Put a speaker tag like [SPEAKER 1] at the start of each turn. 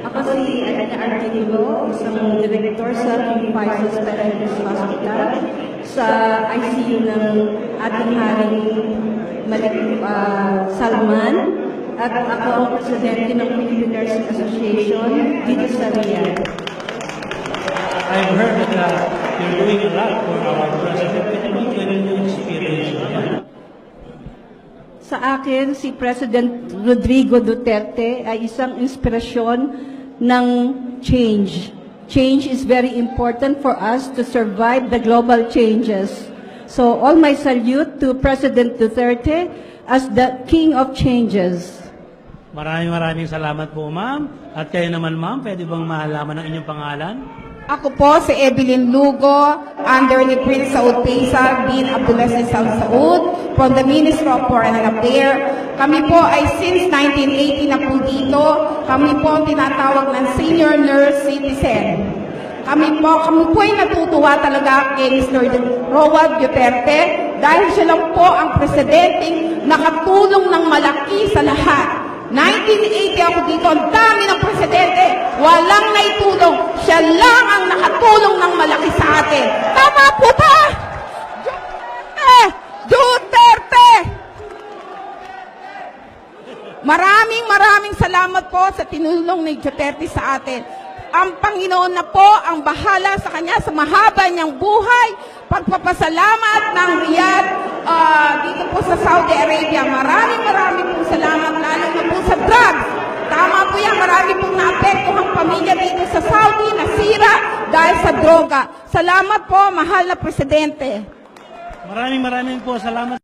[SPEAKER 1] Ako si Adina Artigulo, isang direktor sa Faisal Specialist Hospital sa ICU ng ating haring Malik ah, Salman at ako ang presidente ng Philippine Nursing Association dito sa Riyadh.
[SPEAKER 2] I've heard that uh, you're doing a lot for our
[SPEAKER 1] Sa akin, si President Rodrigo Duterte ay isang inspirasyon ng change. Change is very important for us to survive the global changes. So all my salute to President Duterte as the king of changes.
[SPEAKER 2] Maraming maraming salamat po, ma'am. At kayo naman, ma'am, pwede bang mahalaman ang inyong pangalan?
[SPEAKER 3] Ako po si Evelyn Lugo, under ni Prince Saud Faisal bin Abdulaziz Al Saud from the Ministry of Foreign Affairs. Kami po ay since 1980 na po dito. Kami po tinatawag ng senior nurse citizen. Kami po, kami po ay natutuwa talaga kay Mr. Roald Duterte dahil siya lang po ang presidenteng nakatulong ng malaki sa lahat. 1980 ako dito, ang dami ng presidente, Siya lang ang nakatulong ng malaki sa atin. Tama po ba? Duterte! Duterte! Maraming maraming salamat po sa tinulong ni Duterte sa atin. Ang Panginoon na po ang bahala sa kanya sa mahaba niyang buhay. Pagpapasalamat ng Riyadh ah, dito po sa Saudi Arabia. Maraming maraming po salamat lalo na po sa drugs. Dahil sa droga. Salamat po, mahal na Presidente.
[SPEAKER 2] Maraming maraming po salamat.